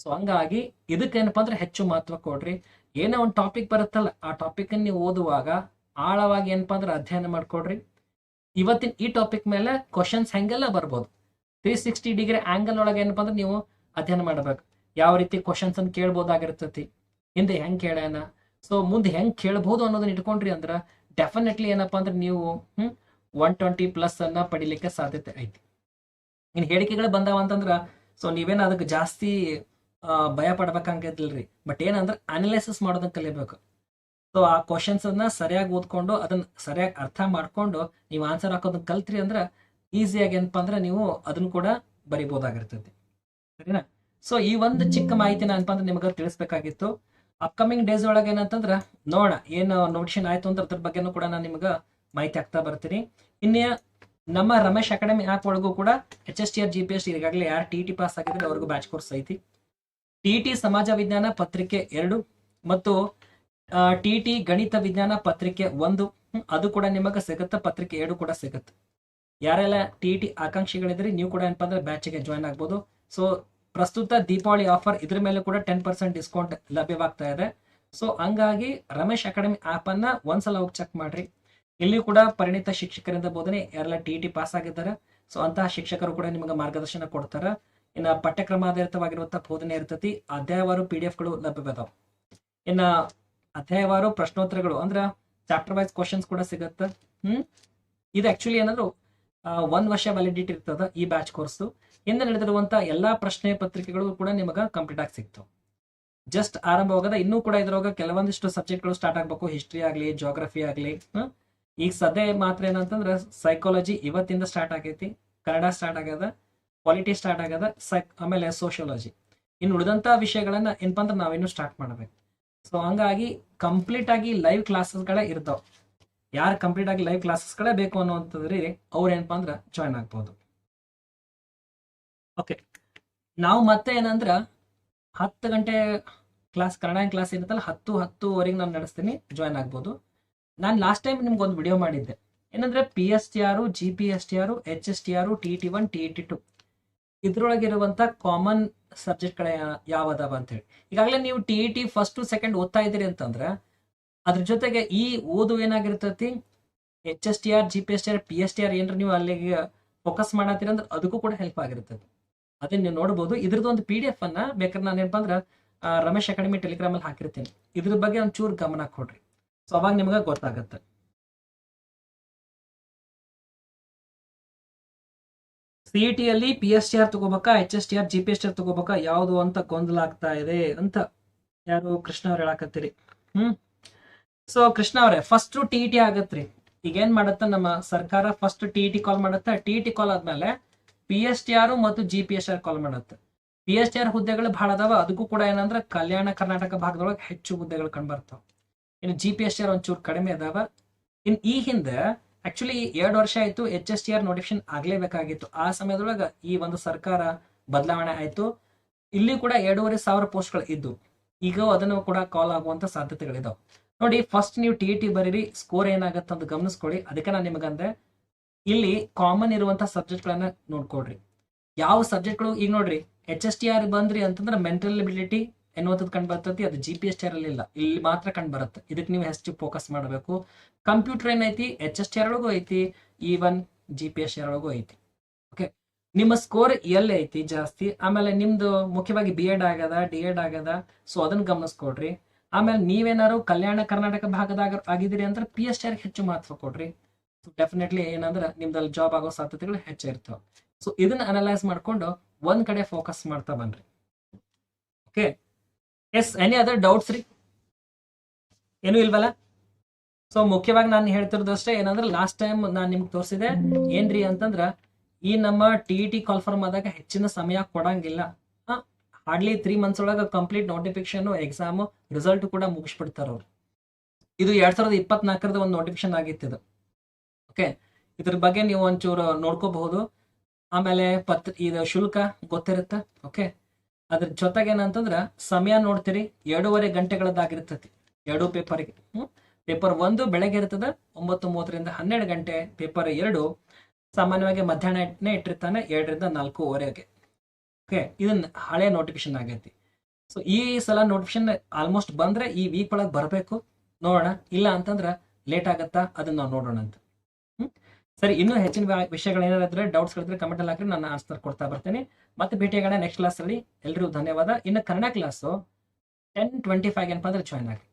ಸೊ ಹಂಗಾಗಿ ಇದಕ್ಕೆ ಏನಪ್ಪಾ ಅಂದ್ರೆ ಹೆಚ್ಚು ಮಹತ್ವ ಕೊಡ್ರಿ. ಏನೋ ಒಂದು ಟಾಪಿಕ್ ಬರುತ್ತಲ್ಲ, ಆ ಟಾಪಿಕ್ ನೀವು ಓದುವಾಗ ಆಳವಾಗಿ ಏನಪ್ಪಾ ಅಂದ್ರೆ ಅಧ್ಯಯನ ಮಾಡ್ಕೊಡ್ರಿ. ಇವತ್ತಿನ ಈ ಟಾಪಿಕ್ ಮೇಲೆ ಕ್ವಶನ್ಸ್ ಹೆಂಗೆಲ್ಲ ಬರ್ಬೋದು. ತ್ರೀ ಸಿಕ್ಸ್ಟಿ ಡಿಗ್ರಿ ಆಂಗಲ್ ಒಳಗೆ ಏನಪ್ಪಾ ಅಂದ್ರೆ ನೀವು ಅಧ್ಯಯನ ಮಾಡಬೇಕು. ಯಾವ ರೀತಿ ಕ್ವಶನ್ಸ್ ಅನ್ನು ಕೇಳ್ಬೋದಾಗಿರ್ತತಿ, ಹಿಂದೆ ಹೆಂಗ್ ಕೇಳ್ಯಾನ. ಸೊ ಮುಂದೆ ಹೆಂಗ್ ಕೇಳ್ಬೋದು ಅನ್ನೋದನ್ನ ಇಟ್ಕೊಂಡ್ರಿ ಅಂದ್ರೆ ಡೆಫಿನೆಟ್ಲಿ ಏನಪ್ಪಾ ಅಂದ್ರೆ ನೀವು, ಹ್ಮ್ ಒನ್ ಟ್ವೆಂಟಿ ಪ್ಲಸ್ ಅನ್ನ ಪಡಿಲಿಕ್ಕೆ ಸಾಧ್ಯತೆ ಐತಿ. ಇನ್ ಹೇಳಿಕೆಗಳು ಬಂದಾವ ಅಂತಂದ್ರ ಸೊ ನೀವೇನ ಅದಕ್ಕೆ ಜಾಸ್ತಿ ಭಯ ಪಡ್ಬೇಕಂಗಿಲ್ರಿ ಬಟ್ ಏನಂದ್ರೆ ಅನಲೈಸಿಸ್ ಮಾಡೋದನ್ನ ಕಲಿಬೇಕು. ಸೊ ಆ ಕ್ವಶನ್ಸ್ ಅನ್ನ ಸರಿಯಾಗಿ ಓದ್ಕೊಂಡು ಅದನ್ನ ಸರಿಯಾಗಿ ಅರ್ಥ ಮಾಡ್ಕೊಂಡು ನೀವು ಆನ್ಸರ್ ಹಾಕೋದನ್ನ ಕಲ್ತ್ರಿ ಅಂದ್ರೆ ಈಸಿಯಾಗಿ ಏನಪ್ಪಾ ಅಂದ್ರೆ ನೀವು ಅದನ್ನ ಕೂಡ ಬರಿಬೋದಾಗಿರ್ತೈತಿ. ಸರಿನಾ? ಸೊ ಈ ಒಂದು ಚಿಕ್ಕ ಮಾಹಿತಿನ ಏನಪ್ಪ ಅಂದ್ರೆ ನಿಮಗೆ ತಿಳಿಸ್ಬೇಕಾಗಿತ್ತು. ಅಪ್ಕಮಿಂಗ್ ಡೇಸ್ ಒಳಗೆ ಏನಂತಂದ್ರೆ ನೋಡ ಏನು ನೋಟಿಷನ್ ಆಯ್ತು ಅಂದ್ರೆ ಅದ್ರ ಬಗ್ಗೆನೂ ಕೂಡ ನಾನು ನಿಮ್ಗೆ ಮಾಹಿತಿ ಆಗ್ತಾ ಬರ್ತೀನಿ. ಇನ್ನ ನಮ್ಮ ರಮೇಶ್ ಅಕಾಡೆಮಿ ಆ್ಯಪ್ ಒಳಗೂ ಕೂಡ H S T R G P S ಈಗಾಗಲೇ ಯಾರು ಟಿ ಟಿ ಪಾಸ್ ಆಗಿದ್ರೆ ಅವ್ರಿಗೂ ಬ್ಯಾಚ್ ಕೋರ್ಸ್ ಐತಿ. ಟಿ ಟಿ ಸಮಾಜ ವಿಜ್ಞಾನ ಪತ್ರಿಕೆ ಎರಡು ಮತ್ತು ಟಿ ಟಿ ಗಣಿತ ವಿಜ್ಞಾನ ಪತ್ರಿಕೆ ಒಂದು. ಅದು ಕೂಡ ನಿಮಗೆ ಸಿಗುತ್ತೆ, ಪತ್ರಿಕೆ ಎರಡು ಕೂಡ ಸಿಗುತ್ತೆ. ಯಾರೆಲ್ಲ ಟಿ ಟಿ ಆಕಾಂಕ್ಷಿಗಳಿದ್ರೆ, ನೀವು ಕೂಡ ಏನಪ್ಪ ಅಂದ್ರೆ ಬ್ಯಾಚ್ಗೆ ಜಾಯ್ನ್ ಆಗ್ಬೋದು. ಸೊ ಪ್ರಸ್ತುತ ದೀಪಾವಳಿ ಆಫರ್ ಇದ್ರ ಮೇಲೆ ಕೂಡ ಟೆನ್ ಪರ್ಸೆಂಟ್ ಡಿಸ್ಕೌಂಟ್ ಲಭ್ಯವಾಗ್ತಾ ಇದೆ. ಸೊ ಹಂಗಾಗಿ ರಮೇಶ್ ಅಕಾಡೆಮಿ ಆಪ್ ಅನ್ನ ಒಂದ್ಸಲ ಹೋಗಿ ಚೆಕ್ ಮಾಡ್ರಿ. ಇಲ್ಲಿ ಕೂಡ ಪರಿಣಿತ ಶಿಕ್ಷಕರಿಂದ ಬೋಧನೆ, ಯಾರೆಲ್ಲ ಟಿ ಟಿ ಪಾಸ್ ಆಗಿದ್ದಾರೆ. ಸೊ ಅಂತಹ ಶಿಕ್ಷಕರು ಕೂಡ ನಿಮಗೆ ಮಾರ್ಗದರ್ಶನ ಕೊಡ್ತಾರ. ಇನ್ನ ಪಠ್ಯಕ್ರಮ ಆಧಾರಿತವಾಗಿರುವಂತಹ ಬೋಧನೆ ಇರ್ತತಿ, ಅಧ್ಯಾಯವಾರು ಪಿ ಡಿ ಎಫ್ಗಳು ಲಭ್ಯವಿದಾವ. ಇನ್ನ ಅಧ್ಯಾಯವಾರು ಪ್ರಶ್ನೋತ್ತರಗಳು ಅಂದ್ರ ಚಾಪ್ಟರ್ ವೈಸ್ ಕ್ವಶನ್ಸ್ ಕೂಡ ಸಿಗತ್ತ. ಹ್ಮ್? ಇದು ಆಕ್ಚುಲಿ ಏನಾದ್ರು ಒಂದ್ ವರ್ಷ ವ್ಯಾಲಿಡಿಟಿ ಇರ್ತದ ಈ ಬ್ಯಾಚ್ ಕೋರ್ಸ್ ಹಿಂದೆ ನಡೆದಿರುವಂತ ಎಲ್ಲಾ ಪ್ರಶ್ನೆ ಪತ್ರಿಕೆಗಳು ಕೂಡ ನಿಮಗ ಕಂಪ್ಲೀಟ್ ಆಗಿ ಸಿಗ್ತಾವ. ಜಸ್ಟ್ ಆರಂಭವಾಗದ ಇನ್ನೂ ಕೂಡ ಇದ್ರೊಳಗ ಕೆಲವೊಂದಿಷ್ಟು ಸಬ್ಜೆಕ್ಟ್ಗಳು ಸ್ಟಾರ್ಟ್ ಆಗ್ಬೇಕು ಹಿಸ್ಟ್ರಿ ಆಗ್ಲಿ ಜೋಗ್ರಫಿ ಆಗ್ಲಿ? ಈಗ ಸದ್ಯ ಮಾತ್ರ ಏನಂತಂದ್ರೆ ಸೈಕಾಲಜಿ ಇವತ್ತಿಂದ ಸ್ಟಾರ್ಟ್ ಆಗೈತಿ, ಕನ್ನಡ ಸ್ಟಾರ್ಟ್ ಆಗ್ಯದ. ಪಾಲಿಟಿ ಸ್ಟಾರ್ಟ್ ಆಗ್ಯದ ಸೈಕ್ ಆಮೇಲೆ ಸೋಷಿಯಾಲಜಿ ಇನ್ನು ಉಳಿದಂತ ವಿಷಯಗಳನ್ನ ಏನಪ್ಪ ಅಂದ್ರೆ ನಾವಿನ್ನು ಸ್ಟಾರ್ಟ್ ಮಾಡಬೇಕು. ಸೊ ಹಂಗಾಗಿ ಕಂಪ್ಲೀಟ್ ಆಗಿ ಲೈವ್ ಕ್ಲಾಸಸ್ಗಳೇ ಇರ್ತಾವ. ಯಾರು ಕಂಪ್ಲೀಟ್ ಆಗಿ ಲೈವ್ ಕ್ಲಾಸಸ್ಗಳೇ ಬೇಕು ಅನ್ನೋವಂಥದ್ರಿ ಅವ್ರು ಏನಪ್ಪ ಅಂದ್ರೆ ಜಾಯ್ನ್ ಆಗ್ಬೋದು. ಓಕೆ ನಾವು ಮತ್ತೆ ಏನಂದ್ರ ಹತ್ತು ಗಂಟೆ ಕ್ಲಾಸ್ ಕನ್ನಡ ಕ್ಲಾಸ್ ಇರುತ್ತಲ್ಲ, ಹತ್ತು, ಹತ್ತುವರೆಗೆ ನಾನು ನಡೆಸ್ತೀನಿ ಜಾಯ್ನ್ ಆಗ್ಬೋದು. ನಾನು ಲಾಸ್ಟ್ ಟೈಮ್ ನಿಮ್ಗೆ ಒಂದು ವಿಡಿಯೋ ಮಾಡಿದ್ದೆ. ಏನಂದ್ರೆ P S T R G P S T R H S T R T T one T T two ಇದ್ರೊಳಗಿರುವಂತ common ಸಬ್ಜೆಕ್ಟ್ಗಳ ಯಾವದವ ಅಂತೇಳಿ ಈಗಾಗಲೇ ನೀವು T E T first second ಓದ್ತಾ ಇದ್ದೀರಿ ಅಂತಂದ್ರೆ, ಅದ್ರ ಜೊತೆಗೆ ಈ ಓದು ಏನಾಗಿರ್ತೈತಿ? H S T R G P S T R P S T R ಏನ್ರ ನೀವು ಅಲ್ಲಿಗೆ ಫೋಕಸ್ ಮಾಡತ್ತೀರ ಅಂದ್ರೆ ಅದಕ್ಕೂ ಕೂಡ ಹೆಲ್ಪ್ ಆಗಿರ್ತದೆ ಅದನ್ನ ನೀವು ನೋಡ್ಬೋದು, ಇದ್ರದ್ದು ಒಂದು ಪಿ ಡಿ ಎಫ್ ಅನ್ನ ಬೇಕಾದ್ರೆ ನಾನು ಏನಪ್ಪ ಅಂದ್ರೆ ರಮೇಶ್ ಅಕಾಡೆಮಿ ಟೆಲಿಗ್ರಾಮ್ ಅಲ್ಲಿ ಹಾಕಿರ್ತೀನಿ. ಇದ್ರ ಬಗ್ಗೆ ಒಂದ್ ಚೂರು ಗಮನ ಕೊಡ್ರಿ. ಸೊ ಅವಾಗ ನಿಮ್ಗೆ ಗೊತ್ತಾಗತ್ತೆ. ಸಿ ಟಿ ಅಲ್ಲಿ ಪಿ ಎಸ್ ಟಿ ಆರ್ ತಗೋಬೇಕಾ H S T R G P S T R ತಗೋಬೇಕಾ, ಯಾವುದು ಅಂತ ಗೊಂದಲ ಆಗ್ತಾ ಇದೆ ಅಂತ ಯಾರು ಕೃಷ್ಣ ಅವ್ರು ಹೇಳಾಕತ್ತೀರಿ. ಹ್ಮ್. ಸೊ ಕೃಷ್ಣ ಅವರೇ ಫಸ್ಟ್ ಟಿ ಟಿ ಆಗತ್ರಿ. ಈಗ ಏನ್ ಮಾಡತ್ತ ನಮ್ಮ ಸರ್ಕಾರ? ಫಸ್ಟ್ ಟಿ ಟಿ ಕಾಲ್ ಮಾಡತ್ತ. ಟಿ ಟಿ ಕಾಲ್ ಆದ್ಮೇಲೆ ಪಿ ಎಸ್ ಟಿ ಆರ್ ಮತ್ತು G P S R call ಮಾಡತ್ತ. ಪಿ ಎಸ್ ಟಿ ಆರ್ ಹುದ್ದೆಗಳು ಬಹಳ ಅದಾವ. ಅದಕ್ಕೂ ಕೂಡ ಏನಂದ್ರೆ ಕಲ್ಯಾಣ ಕರ್ನಾಟಕ ಭಾಗದೊಳಗೆ ಹೆಚ್ಚು ಹುದ್ದೆಗಳು ಕಂಡ್ಬರ್ತಾವ. ಇನ್ನು G P S T R ಒಂಚೂರು ಕಡಿಮೆ ಅದಾವ. ಇನ್ ಈ ಹಿಂದೆ ಆಕ್ಚುಲಿ ಎರಡು ವರ್ಷ ಆಯ್ತು H S T R notification ಆಗ್ಲೇಬೇಕಾಗಿತ್ತು. ಆ ಸಮಯದೊಳಗೆ ಈ ಒಂದು ಸರ್ಕಾರ ಬದಲಾವಣೆ ಆಯ್ತು. ಇಲ್ಲಿ ಕೂಡ ಎರಡೂವರೆ ಸಾವಿರ ಪೋಸ್ಟ್ಗಳು ಇದ್ದು ಈಗ ಅದನ್ನು ಕೂಡ ಕಾಲ್ ಆಗುವಂತ ಸಾಧ್ಯತೆಗಳಿದಾವೆ. ನೋಡಿ ಫಸ್ಟ್ ನೀವು ಟಿ ಟಿ ಬರೀರಿ ಸ್ಕೋರ್ ಏನಾಗುತ್ತೆ ಅಂತ ಗಮನಿಸ್ಕೊಳ್ಳಿ. ಅದಕ್ಕೆ ನಾನು ನಿಮಗಂದ್ರೆ ಇಲ್ಲಿ ಕಾಮನ್ ಇರುವಂತಹ ಸಬ್ಜೆಕ್ಟ್ಗಳನ್ನ ನೋಡ್ಕೊಡ್ರಿ ಯಾವ ಸಬ್ಜೆಕ್ಟ್ಗಳು ಈಗ ನೋಡ್ರಿ ಎಚ್ ಎಸ್ ಟಿ ಆರ್ ಬಂದ್ರಿ ಅಂತಂದ್ರೆ ಮೆಂಟಲ್ ಎಬಿಲಿಟಿ ಎನ್ನುವಂಥದ್ದು ಕಂಡು ಬರ್ತೈತಿ, ಅದು ಜಿ ಪಿ ಎಸ್ ಇಲ್ಲ. ಇಲ್ಲಿ ಮಾತ್ರ ಕಂಡು ಬರುತ್ತೆ. ಇದಕ್ಕೆ ನೀವು ಹೆಚ್ಚು ಫೋಕಸ್ ಮಾಡಬೇಕು. ಕಂಪ್ಯೂಟರ್ ಏನೈತಿ? ಎಚ್ ಎಸ್ ಟಿ ಆರ್ ಒಳಗೂ ಐತಿ ಈವನ್ ಜಿ ಪಿ ಎಸ್ ಒಳಗೂ ಐತಿ. ಓಕೆ ನಿಮ್ಮ ಸ್ಕೋರ್ ಎಲ್ಲಿ ಐತಿ ಜಾಸ್ತಿ, ಆಮೇಲೆ ನಿಮ್ದು ಮುಖ್ಯವಾಗಿ ಬಿ ಎಡ್ ಆಗದ ಡಿ ಎಡ್ ಆಗದ ಸೊ ಅದನ್ನ ಗಮನಿಸ್ಕೊಡ್ರಿ ಆಮೇಲೆ ನೀವೇನಾದ್ರು ಕಲ್ಯಾಣ ಕರ್ನಾಟಕ ಭಾಗದಾಗ ಆಗಿದ್ದೀರಿ ಅಂದ್ರೆ ಪಿ ಎಸ್ ಟಿ ಆರ್ ಹೆಚ್ಚು ಮಹತ್ವ ಕೊಡ್ರಿ. ಸೊ ಡೆಫಿನೆಟ್ಲಿ ಏನಂದ್ರೆ ನಿಮ್ದಲ್ಲಿ ಜಾಬ್ ಆಗೋ ಸಾಧ್ಯತೆಗಳು ಹೆಚ್ಚಿರ್ತಾವೆ ಸೊ ಇದನ್ನ ಅನಲೈಸ್ ಮಾಡ್ಕೊಂಡು ಒಂದ್ ಕಡೆ ಫೋಕಸ್ ಮಾಡ್ತಾ ಬನ್ರಿ. Okay yes any other doubts ರೀ? ಏನು ಇಲ್ವಲ್ಲ? ಸೊ ಮುಖ್ಯವಾಗಿ ನಾನು ಹೇಳ್ತಿರೋದಷ್ಟೇ ಏನಂದ್ರೆ ಲಾಸ್ಟ್ ಟೈಮ್ ನಾನು ನಿಮ್ಗೆ ತೋರಿಸಿದೆ ಏನ್ರಿ ಅಂತಂದ್ರ, ಈ ನಮ್ಮ ಟಿ ಇ ಟಿ ಕಾಲ್ಫರ್ಮ್ ಆದಾಗ ಹೆಚ್ಚಿನ ಸಮಯ ಕೊಡಂಗಿಲ್ಲ. ಹಾರ್ಡ್ಲಿ ತ್ರೀ ಮಂತ್ಸ್ ಒಳಗೆ ಕಂಪ್ಲೀಟ್ ನೋಟಿಫಿಕೇಶನ್ ಎಕ್ಸಾಮ್ ರಿಸಲ್ಟ್ ಕೂಡ ಮುಗಿಸ್ಬಿಡ್ತಾರ ಅವರು. ಇದು ಎರಡ್ ಸಾವಿರದ ಇಪ್ಪತ್ನಾಲ್ಕರದ ಒಂದು ನೋಟಿಫಿಕೇಶನ್ ಆಗಿತ್ತು ಇದು. ಓಕೆ ಇದ್ರ ಬಗ್ಗೆ ನೀವು ಒಂಚೂರು ನೋಡ್ಕೋಬಹುದು. ಆಮೇಲೆ ಪತ್ರ, ಇದು ಶುಲ್ಕ ಗೊತ್ತಿರುತ್ತೆ? ಓಕೆ ಅದ್ರ ಜೊತೆಗೆ ಏನಂತಂದ್ರ ಸಮಯ ನೋಡ್ತೀರಿ ಎರಡೂವರೆ ಗಂಟೆಗಳದ್ದಾಗಿರ್ತತಿ. ಎರಡು ಪೇಪರ್ಗೆ. ಹ್ಮ್? ಪೇಪರ್ ಒಂದು ಬೆಳಗ್ಗೆ ಇರ್ತದೆ, ಒಂಬತ್ತು ಮೂವತ್ತರಿಂದ ಹನ್ನೆರಡು ಗಂಟೆ, ಪೇಪರ್ ಎರಡು ಸಾಮಾನ್ಯವಾಗಿ ಮಧ್ಯಾಹ್ನ ಇಟ್ಟಿರ್ತಾನೆ, ಎರಡರಿಂದ ನಾಲ್ಕೂವರೆಗೆ. ಓಕೆ? ಇದನ್ನ ಹಳೆ ನೋಟಿಫಿಕೇಶನ್ ಆಗೈತಿ. ಸೊ ಈ ಸಲ ನೋಟಿಫಿಕೇಶನ್ ಆಲ್ಮೋಸ್ಟ್ ಬಂದ್ರೆ ಈ ವೀಕ್ ಒಳಗೆ ಬರಬೇಕು. ನೋಡೋಣ. ಇಲ್ಲ ಅಂತಂದ್ರೆ ಲೇಟ್ ಆಗತ್ತಾ? ಅದನ್ನ ನಾವು ನೋಡೋಣ ಅಂತ ಸರಿ, ಇನ್ನೂ ಹೆಚ್ಚಿನ ವಿಷಯಗಳು ಏನಾದ್ರು ಡೌಟ್ಸ್ ಗಳಿದ್ರೆ ಕಮೆಂಟ್ ಹಾಕಿ ನಾನು ಆನ್ಸರ್ ಕೊಡ್ತಾ ಬರ್ತೀನಿ. ಮತ್ತೆ ಭೇಟಿಯಾಗೋಣ ನೆಕ್ಸ್ಟ್ ಕ್ಲಾಸ್ ಅಲ್ಲಿ. ಎಲ್ಲರಿಗೂ ಧನ್ಯವಾದ. ಇನ್ನು Kannada class ten twenty five ಏನಪ್ಪ ಅಂದ್ರೆ ಜಾಯ್ನ್ ಆಗಿ